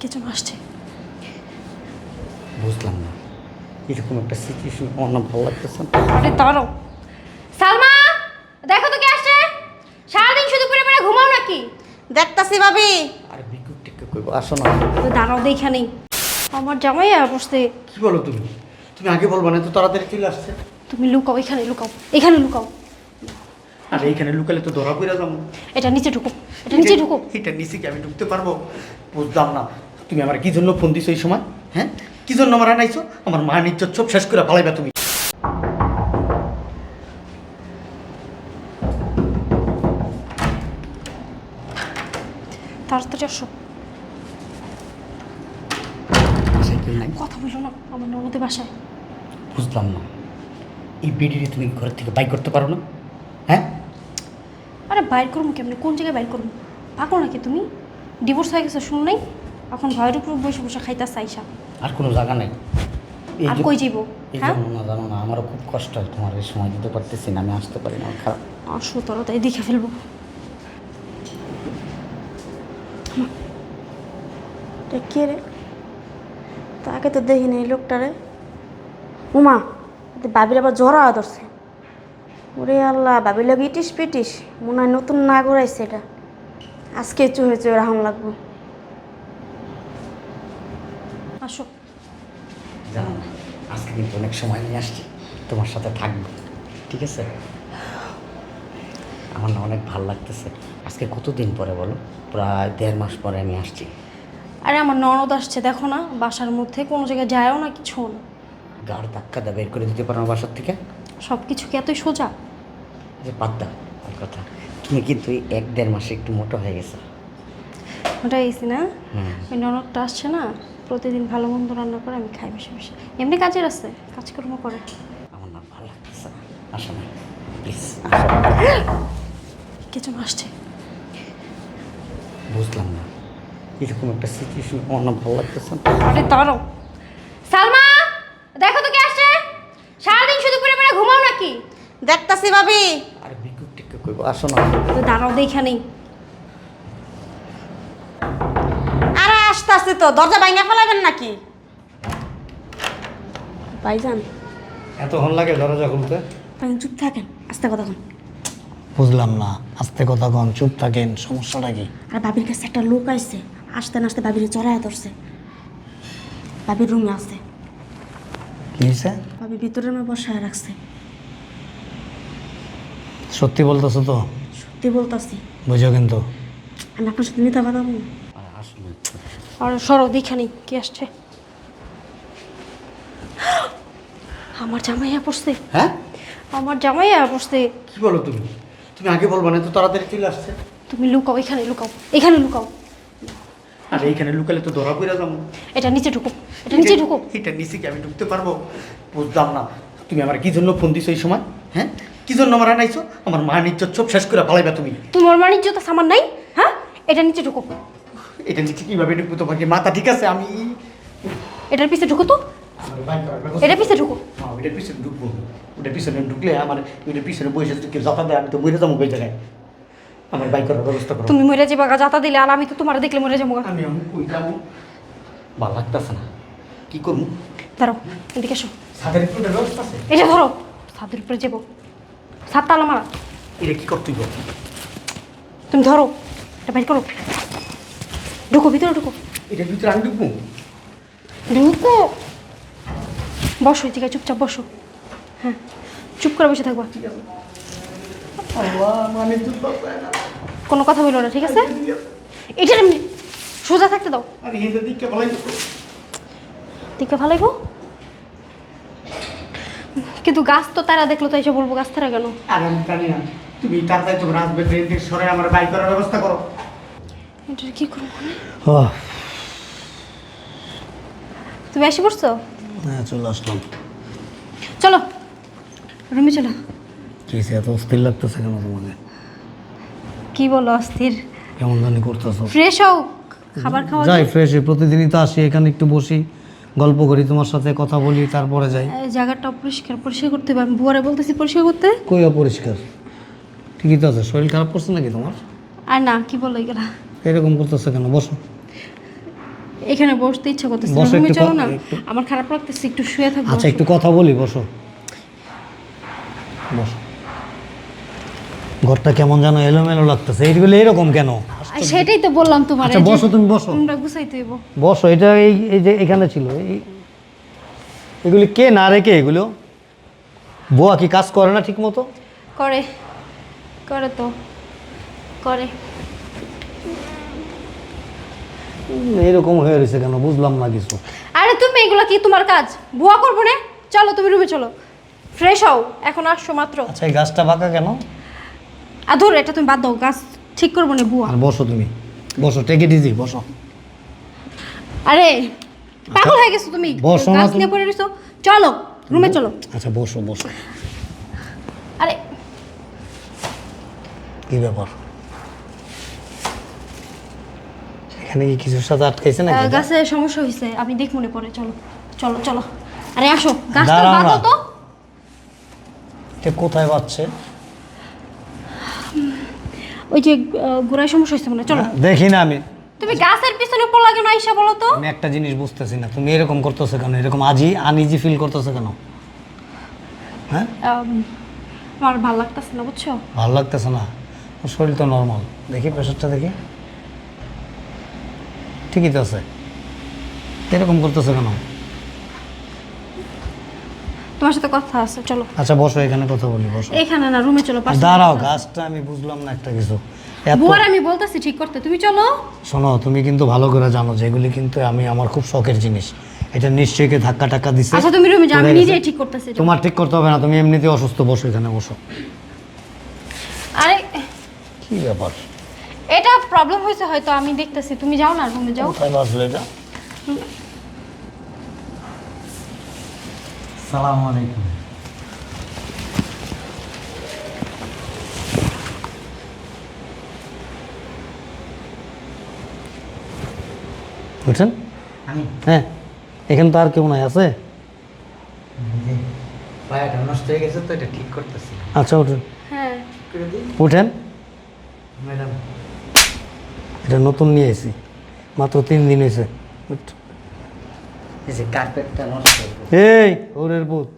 কে যেন আসছে? বুঝলাম না। এরকম একটা সিচুয়েশন আমার না ভালো লাগতেছে না। আরে দাঁড়াও। সালমা দেখো তো কে আসছে। সারাদিন শুধু পরে পরে ঘুমাও নাকি? দেখতাছি ভাবি। আরে বিকুট টিকে কইব আসো না। দাঁড়াও দেখা নেই। আমার জামাই বসতে কি বলো তুমি? তুমি আগে বলবা না তো তাড়াতাড়ি চলে আসছে। তুমি লুকাও এখানে লুকাও এখানে লুকাও। আর এইখানে লুকালে তো ধরা পড়ে যাব। এটা নিচে ঢুকো এটা নিচে ঢুকো। এটা নিচে কি আমি ঢুকতে পারব? বুঝলাম না। তুমি আমার কি জন্য ফোন দিছো এই সময়? হ্যাঁ? কি জন্য আমার আনাইছো? আমার মা নিজ্জত সব শেষ করে ভালাইবা তুমি। তাড়াতাড়ি আসো। বাসায় কেউ কথা বলো না আমার বাসায়। বুঝলাম না। এই বেডিরে তুমি ঘর থেকে বাই করতে পারো না? হ্যাঁ? আরে বাইর করব কেমনি? কোন জায়গায় বাইর করব পাকো নাকি তুমি? ডিভোর্স হয়ে গেছে শুনো নাই? এখন ভয়ের উপর বসে বসে খাইতা চাইসা আর কোনো জায়গা নাই। এই আর যে- কই যাইবো? এই হ্যাঁ? জন্য না জানো না আমারও খুব কষ্ট হয় তোমার এই সময় দিতে পারতেছি না আমি আসতে পারি না আমার খারাপ। আসো তোরা তাই দেখে ফেলব। এটা কে রে? তাকে তো দেখিনি এই লোকটারে। উমা এতে বাবির আবার জ্বরা ধরছে। ওরে আল্লাহ বাবির লাগে ইটিস পিটিস মনে হয় নতুন না করাইছে এটা। আজকে চু হয়েছে রাহাম লাগবো। আসো। জানো না আজকে কিন্তু অনেক সময় নিয়ে আসছি। তোমার সাথে থাকব ঠিক আছে? আমার না অনেক ভালো লাগতেছে। আজকে কতদিন পরে বলো? প্রায় দেড় মাস পরে আমি আসছি। আরে আমার ননদ আসছে দেখো না বাসার মধ্যে। কোনো জায়গায় যায়ও না কিছু না। গাড় ধাক্কা দা বের করে দিতে পারো বাসার থেকে? সব কিছু কি এতই সোজা? যে দাও কথা। তুমি কিন্তু এই এক দেড় মাসে একটু মোটো হয়ে গেছো। ওটা গেছি না? ওই ননদটা আসছে না প্রতিদিন ভালো মন্দ রান্না করে আমি খাই বেশি বেশি। এমনি কাজের আছে কাজকর্ম করে। আমার না ভালো লাগতেছে না। আসো না প্লিজ কে যেন আসছে। বুঝলাম না। এরকম একটা সিচুয়েশন আমার না ভালো লাগতেছে না। আরে দাঁড়াও সালমা দেখো তো কে আসছে সারাদিন শুধু পরে পরে ঘুমাও নাকি দেখতাছি ভাবি। আরে বিকুট টিকে কইব আসো না। ওই দাঁড়াও দেখা নেই। আরে আসতাছি তো দরজা ভাঙা ফেলাবেন নাকি? ভাইজান। এত হন লাগে দরজা খুলতে? ভাই চুপ থাকেন আস্তে কথা কন। বুঝলাম না আস্তে কথা কন চুপ থাকেন সমস্যাটা কি? আর বাবির কাছে একটা লোক আইছে আসতে না আসতে বাবির চড়ায় ধরছে। বাবির রুমে আছে। কি হয়েছে বাবি ভিতরে রুমে বসায় রাখছে। সত্যি বলতেছো তো? সত্যি বলতাছি। বুঝো কিন্তু। আমি আপনার সাথে নিতে পারব আরে আসলে আর সরো দেখা নেই কে আসছে? আমার জামাইয়া পড়ছে হ্যাঁ? আমার জামাইয়া পড়ছে কি বলো তুমি? তুমি আগে বলবা না তো তাড়াতাড়ি চলে আসছে। তুমি লুকাও এখানে লুকাও এখানে লুকাও। আর এইখানে লুকালে তো ধরা পড়ে যাব। এটা নিচে ঢুকো এটা নিচে ঢুকো। এটা নিচে কি আমি ঢুকতে পারব? বুঝলাম না। তুমি আমার কি জন্য ফোন দিছো এই সময়? হ্যাঁ? কি জন্য আমার আনাইছো? আমার মা নিজ্জত সব শেষ করে ভালাইবা তুমি। তোমার বাণিজ্য তো সামান নাই হ্যাঁ? এটা নিচে ঢুকো। এটা নিচে কীভাবে ঢুকবো তোমার কি মাথা ঠিক আছে আমি এটার পিছে ঢুকো তো। আমার বাইক করার ব্যবস্থা- এটা পিছে ঢুকো। মা, ওইটার পিছনে ঢুকবো। ওটার পিছনে ঢুকলে আমার ওইটার পিছনে বসে যদি কেউ যাতা দেয় আমি তো বইরে যাব ওই জায়গায়। আমার বাইক করার ব্যবস্থা করো। তুমি মরে যাবা যাতা দিলে আর আমি তো তোমার দেখলে মরে যাব আমি আমি কই যাব? ভালো লাগতেছে না। কি করব? ধরো এদিকে এসো। সাদের একটু ব্যবস্থা আছে? এটা ধরো ছাদের উপরে যাব। ছাদ তালা মারা। এটা কি করতে তুমি ধরো এটা বাইর করো। ঢুকো ভিতরে ঢুকো। এটার ভিতরে আমি ঢুকবো? ঢুকো। বসো এই জায়গায় চুপচাপ বসো। হ্যাঁ চুপ করে বসে থাকবা। মানে কোনো কথা বলো না ঠিক আছে? এটা সোজা থাকতে দাও। আর হিন্দে দিকে বলাই দিকে ভালাইবো কিন্তু গাছ তো তারা দেখল তো এসে বলব গাছ তারা কেন আর আমি জানি না। তুমি তাড়াতাড়ি তোমার আসবে ট্রেন থেকে সরে আমার বাইক করার ব্যবস্থা করো। এটা কি করব তুমি এসে পড়ছো? হ্যাঁ চলে আসলাম। চলো রুমে চলো। কি এত অস্থির লাগতেছে কেন তোমাকে? কি বলো অস্থির? কেমন জানি করতেছো। ফ্রেশ হও খাবার খাওয়া যাই ফ্রেশ প্রতিদিনই তো আসি এখানে একটু বসি। গল্প করি তোমার সাথে কথা বলি তারপরে যাই। এই জায়গাটা পরিষ্কার পরিষ্কার করতে হবে। আমি বুয়ারে বলতেছি পরিষ্কার করতে? কই অপরিষ্কার? ঠিকই তো আছে শরীর খারাপ করছে নাকি তোমার? আর না কি বলো এগুলা? এরকম করতেছে কেন? বসো। এখানে বসতে ইচ্ছা করতেছে বসো, একটু চলো না। আমার খারাপ লাগতেছে একটু শুয়ে থাকব আচ্ছা একটু কথা বলি বসো। বসো। ঘরটা কেমন যেন এলোমেলো লাগতেছে। এইগুলো এরকম কেন? সেটাই তো বললাম তোমার আচ্ছা বসো তুমি বসো। তোমরা গুছাইতে হইব। বসো এটা এই এই যে এখানে ছিল এই এগুলি কে না রেখে এগুলো? বুয়া কি কাজ করে না ঠিক মতো করে করে তো করে। এরকম হয়ে রয়েছে কেন? বুঝলাম না কিছু। আরে তুমি এগুলো কি তোমার কাজ? বুয়া করব না? চলো তুমি রুমে চলো। ফ্রেশ হও এখন আসছো মাত্র। আচ্ছা এই গাছটা বাঁকা কেন? আদর এটা তুমি বাদ দাও গাছ ঠিক করব না বুয়া। আর বসো তুমি। বসো টেকে ডিজি বসো। আরে পাগল হয়ে গেছো তুমি। বসো না গাছ। নিয়ে পড়ে রইছো। চলো রুমে চলো। আচ্ছা বসো বসো। আরে। কি ব্যাপার? এখানে কি কিছুর সাথে আটকাইছে না গাছে সমস্যা হয়েছে আমি দেখ মনে পড়ে চলো। চলো চলো। আরে আসো। গাছটা বাঁধো। তো। কোথায় পাচ্ছে ওই যে আহ, সমস্যা হয়েছে মনে চলো। দেখি না আমি। তুমি গাছের পিছনে পড়লা কেন আইসা বলো তো? আমি একটা জিনিস বুঝতেছি না তুমি এরকম করতেছো কেন? এরকম আজই আনইজি ফিল করতেছো কেন? হ্যাঁ? আম, আমার ভালো লাগতেছে না বুঝছ? ভালো লাগতেছে না? ওর শরীর তো নর্মাল দেখি প্রেশারটা দেখি। ঠিকই তো আছে। এরকম করতেছো কেন? তোমার সাথে কথা আছে চলো। আচ্ছা বসো এখানে কথা বলি বসো। এখানে না রুমে চলো পাশে। দাঁড়াও গাছটা আমি বুঝলাম না একটা কিছু। বুয়ার আমি বলতেছি ঠিক করতে তুমি চলো। শোনো তুমি কিন্তু ভালো করে জানো যে এগুলি কিন্তু আমি আমার খুব শখের জিনিস। এটা নিশ্চয়ই কে ধাক্কা টাক্কা দিছে? আচ্ছা তুমি রুমে যাও আমি নিজেই ঠিক করতেছি তোমার ঠিক করতে হবে না তুমি এমনিতে অসুস্থ বসো এখানে বসো। আরে কি ব্যাপার? এটা প্রবলেম হয়েছে হয়তো আমি দেখতেছি তুমি যাও না রুমে যাও। কোথায় বাসলো এটা? সালাম আলাইকুম। বুঝছেন হ্যাঁ। এখানে তো আর কেউ নাই আছে? পায়াটা নষ্ট হয়ে গেছে তো এটা ঠিক করতেছি আচ্ছা উঠেন। হ্যাঁ। উঠেন। ম্যাডাম। এটা নতুন নিয়ে এসেছি মাত্র তিন দিন হয়েছে। এই যে কার্পেটটা নষ্ট এই ওরের বুথ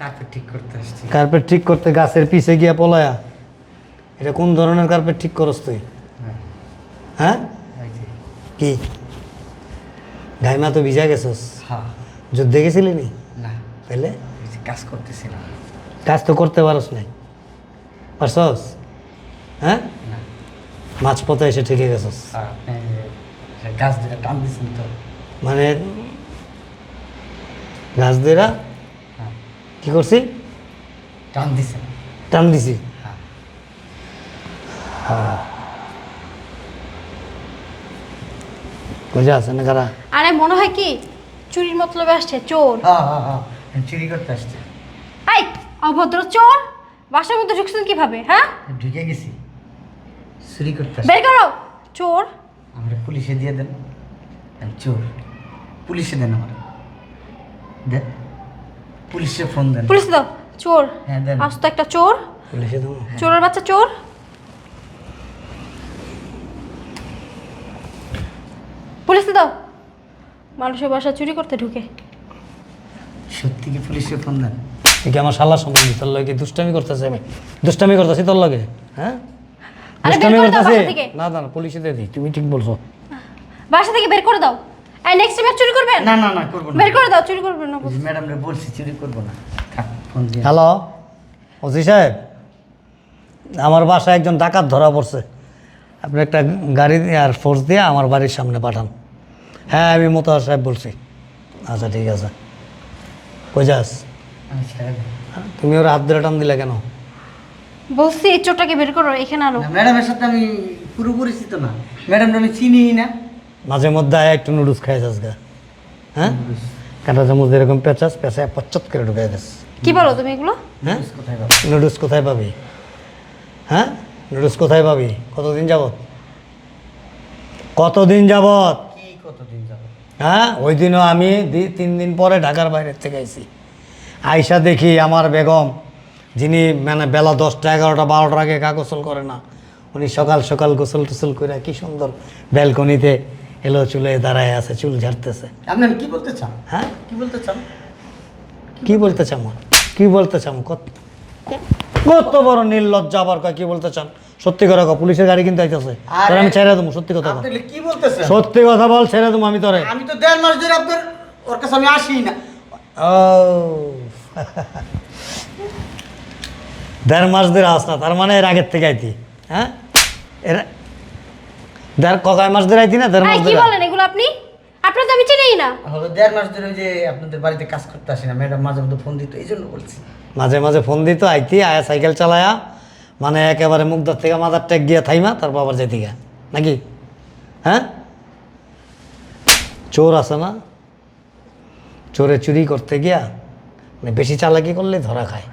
কার্পেট ঠিক করতে আসছি। কার্পেট ঠিক করতে গাছের পিছে গিয়া পলায়া। এটা কোন ধরনের কার্পেট ঠিক করস তুই? হ্যাঁ। হ্যাঁ? কি? গাইমা তো ভিজা গেছস। হ্যাঁ। যুদ্ধে গেছিলি নি? না। তাহলে এই যে কাজ করতেছিলাম। কাজ তো করতে পারস নাই। পারছস? হ্যাঁ? না। মাঝপথে এসে ঠেকে গেছস। গাছ টান দিচ্ছেন তো? মানে গাছ দেরা হ্যাঁ। কি করছি? টান দিছে। টান দিছি। হ্যাঁ। বুঝে আছে না কারা? আরে মনে হয় কি? চুরির মতলবে আসছে চোর। হ্যাঁ হ্যাঁ হ্যাঁ। চুরি করতে আসছি। আই অভদ্র চোর! বাসার মধ্যে ঢুকছেন কীভাবে হ্যাঁ? ঢুকে গেছি। চুরি করতে বের করো! চোর! আমরা পুলিশে দিয়ে দেন। চোর। পুলিশে দেন আমার। দেন পুলিশে ফোন দেন। পুলিশ দাও। চোর। হ্যাঁ দেন। আজ তো একটা চোর। পুলিশে দেবো? চোরের বাচ্চা চোর। পুলিশে দাও। মানুষের বাসা চুরি করতে ঢুকে। সত্যি কি পুলিশে ফোন দেন? কি আমার শালা সম্বন্ধে? তোর লগে দুষ্টামি করতেছে আমি? দুষ্টামি করতেছি তোর লগে? হ্যাঁ? আরে দুষ্টামি করে দাও করতেছি? বাসা থেকে। না না না, পুলিশে দিয়ে দিই। তুমি ঠিক বলছো। বাসা থেকে বের করে দাও। আর নেক্সট টাইম চুরি করবেন? না না না করব না। বের করে দাও চুরি করবেন না। ম্যাডামরে বলছি চুরি করব না। ফোন দিয়ে। হ্যালো ওসি সাহেব আমার বাসায় একজন ডাকাত ধরা পড়ছে। আপনি একটা গাড়ি দিয়ে আর ফোর্স দিয়ে আমার বাড়ির সামনে পাঠান। হ্যাঁ আমি মোতাহার সাহেব বলছি। আচ্ছা ঠিক আছে। কই যাস। তুমি ওর হাত ধরে টান দিলে কেন? বলছি এই চোরটাকে বের করো এখানে না, ম্যাডামের সাথে আমি পুরো পরিচিত না। ম্যাডামটা আমি চিনিই না। মাঝে মধ্যে আয় একটু নুডলস খাই যাস গা। হ্যাঁ? কাঁটা চামচ এরকম পেঁচাস পেঁচায় পচ্চত করে ঢুকাই দিস। কি বলো তুমি এগুলো? হ্যাঁ? কোথায় নুডলস কোথায় পাবি? হ্যাঁ? নুডলস কোথায় পাবি? কতদিন যাবত? কতদিন যাবত? কি হ্যাঁ? ওই দিনও আমি দি- তিন দিন পরে ঢাকার বাইরের থেকে আইছি। আইসা দেখি আমার বেগম যিনি মানে বেলা দশটা এগারোটা বারোটার আগে গা গোসল করে না উনি সকাল সকাল গোসল টোসল করে কি সুন্দর ব্যালকনিতে এলো চুলে দাঁড়ায় আছে চুল ঝাড়তেছে। আপনি কি বলতে চান? হ্যাঁ? কি বলতে চান? কি বলতে চান কি বলতে চান? কত কত বড় নির্লজ্জা আবার কি বলতে চান? সত্যি কথা পুলিশের গাড়ি কিন্তু আইতেছে। আরে- তোর আমি ছেড়ে দেবো সত্যি কথা। কি বলতেছেন? সত্যি কথা বল ছেড়ে দেবো আমি তোরে। আমি তো দেড় মাস ধরে আপনার ওর কাছে আমি আসি না। ও। দেড় মাস ধরে আস না তার মানে এর আগের থেকে আইতি হ্যাঁ? এর দেড় কয় মাস ধরে আইতি না দেড় মাস কি ধরে বলেন এগুলো আপনি? আপনার তো আমি চিনিই না। হলো দেড় মাস ধরে ওই যে আপনাদের বাড়িতে কাজ করতে আসি না ম্যাডাম মাঝে মধ্যে ফোন দিত এই জন্য বলছি। মাঝে মাঝে ফোন দিত আইতি আয়া সাইকেল চালায়া মানে একেবারে মুখদার থেকে মাথার ট্যাগ গিয়া থাইমা তারপর আবার যেতে গা। নাকি? হ্যাঁ? চোর আছে না? চোরে চুরি করতে গিয়া মানে বেশি চালাকি করলে ধরা খায়।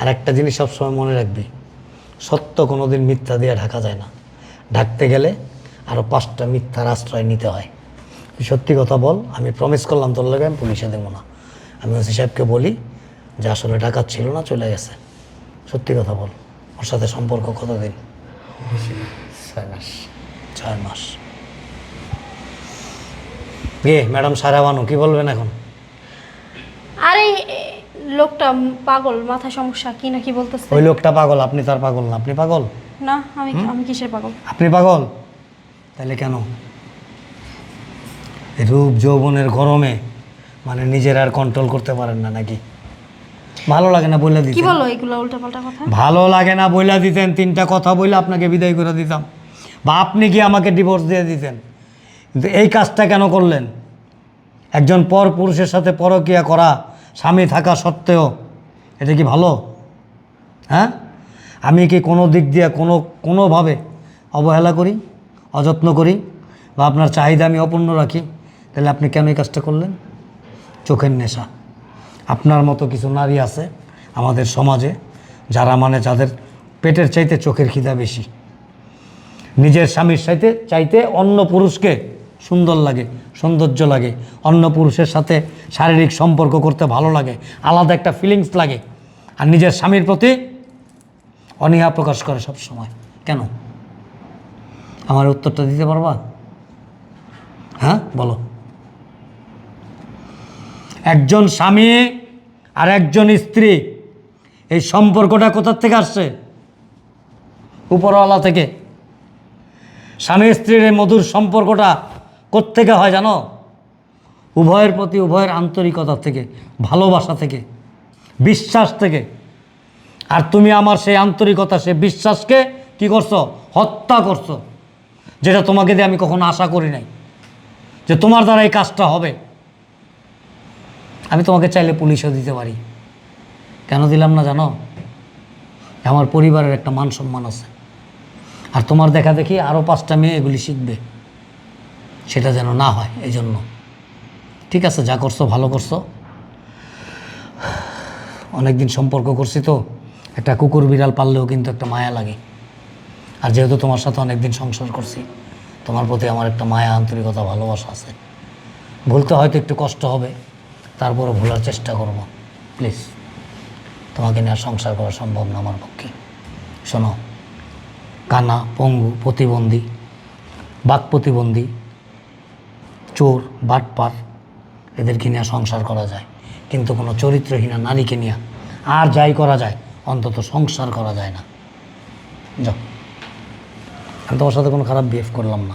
আর একটা জিনিস সবসময় মনে রাখবি সত্য কোনোদিন মিথ্যা দিয়ে ঢাকা যায় না। ঢাকতে গেলে আরও পাঁচটা মিথ্যার আশ্রয় নিতে হয়। সত্যি কথা বল আমি প্রমিস করলাম তোর লাগে আমি পুলিশে দেবো না। আমি ওসি সাহেবকে বলি যে আসলে ডাকাত ছিল না চলে গেছে। সত্যি কথা বল ওর সাথে সম্পর্ক কতদিন? ছয় মাস। ছয় মাস। গে ম্যাডাম সারা বানু কি বলবেন এখন? আরে লোকটা পাগল মাথা সমস্যা কি না কি বলতেছে? ওই লোকটা পাগল আপনি তার পাগল না আপনি পাগল? না আমি আমি কিসের পাগল? আপনি পাগল? তাহলে কেন? রূপ যৌবনের গরমে মানে নিজের আর কন্ট্রোল করতে পারেন না নাকি? ভালো লাগে না কি দিতেন। বলো এগুলো উল্টাপাল্টা কথা? ভালো লাগে না বইলা দিতেন তিনটা কথা বলে আপনাকে বিদায় করে দিতাম। বা আপনি কি আমাকে ডিভোর্স দিয়ে দিতেন। কিন্তু এই কাজটা কেন করলেন? একজন পর পুরুষের সাথে পরকিয়া করা স্বামী থাকা সত্ত্বেও এটা কি ভালো? হ্যাঁ? আমি কি কোনো দিক দিয়ে কোনো কোনোভাবে অবহেলা করি? অযত্ন করি বা আপনার চাহিদা আমি অপূর্ণ রাখি, তাহলে আপনি কেন এই কাজটা করলেন? চোখের নেশা। আপনার মতো কিছু নারী আছে আমাদের সমাজে, যারা মানে যাদের পেটের চাইতে চোখের খিদা বেশি। নিজের স্বামীর সাথে চাইতে অন্য পুরুষকে সুন্দর লাগে, সৌন্দর্য লাগে, অন্য পুরুষের সাথে শারীরিক সম্পর্ক করতে ভালো লাগে, আলাদা একটা ফিলিংস লাগে। আর নিজের স্বামীর প্রতি অনীহা প্রকাশ করে সব সময় কেন? আমার উত্তরটা দিতে পারবা? হ্যাঁ বলো। একজন স্বামী আর একজন স্ত্রী, এই সম্পর্কটা কোথার থেকে আসছে? উপরওয়ালা থেকে। স্বামী স্ত্রীর এই মধুর সম্পর্কটা কোত্থেকে হয় জানো? উভয়ের প্রতি উভয়ের আন্তরিকতা থেকে, ভালোবাসা থেকে, বিশ্বাস থেকে। আর তুমি আমার সেই আন্তরিকতা, সেই বিশ্বাসকে কি করছ? হত্যা করছ। যেটা তোমাকে দিয়ে আমি কখনো আশা করি নাই, যে তোমার দ্বারা এই কাজটা হবে। আমি তোমাকে চাইলে পুলিশও দিতে পারি। কেন দিলাম না জানো? আমার পরিবারের একটা মান সম্মান আছে। আর তোমার দেখা দেখি আরও পাঁচটা মেয়ে এগুলি শিখবে। সেটা যেন না হয় এই জন্য ঠিক আছে, যা করছ ভালো করছ। অনেকদিন সম্পর্ক করছি তো, একটা কুকুর বিড়াল পাললেও কিন্তু একটা মায়া লাগে। আর যেহেতু তোমার সাথে অনেকদিন সংসার করছি, তোমার প্রতি আমার একটা মায়া, আন্তরিকতা, ভালোবাসা আছে। ভুলতে হয়তো একটু কষ্ট হবে, তারপরও ভোলার চেষ্টা করব। প্লিজ, তোমাকে নিয়ে সংসার করা সম্ভব না আমার পক্ষে। শোনো কানা পঙ্গু, প্রতিবন্ধী, বাক প্রতিবন্ধী, চোর, বাটপার, এদেরকে নিয়ে সংসার করা যায়। কিন্তু কোনো চরিত্রহীনা নারীকে নিয়ে আর যাই করা যায়, অন্তত সংসার করা যায় না। যাও। আমি তোমার সাথে কোনো খারাপ বিহেভ করলাম না।